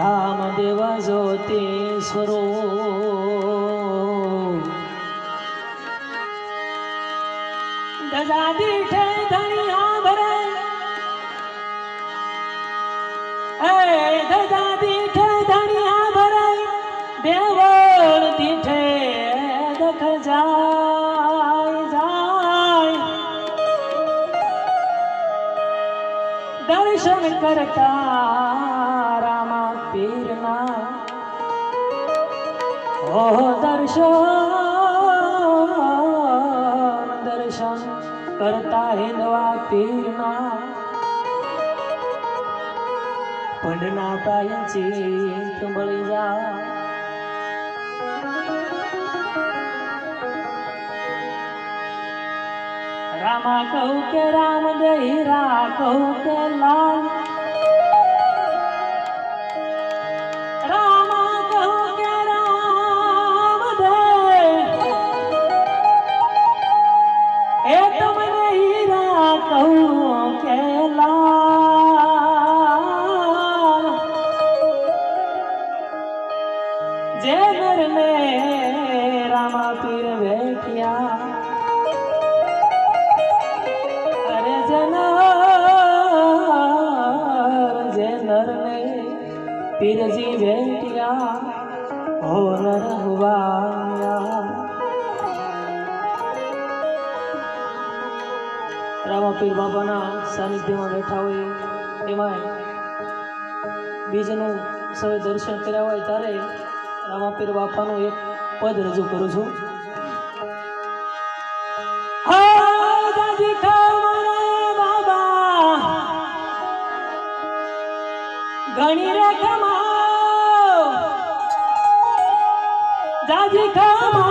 રામદેવ જ્યોતિશ્વરો દજા દીઠે ધણિયા ભરે એ દજા દીઠે ધણિયા ભરે દેવળ દીઠે દખ જાય જાય દર્શન કરતા રામા પીરના. ઓ દર્શન દર્શન કરતા હિંદવા પીરના. પંડના પાય ચિંત મળી જા રામા કહું કે રામ દે હીરા કહું કે લાલ. પીરજી વેઠિયા હો નર હુવાયા રામાપીર બાબાના સાનિધ્યમાં બેઠા હોય એમાંય બીજનું સૌ દર્શન કર્યા હોય ત્યારે રામાપીર બાપાનું એક પદ રજૂ કરું છું હા, 你干嘛？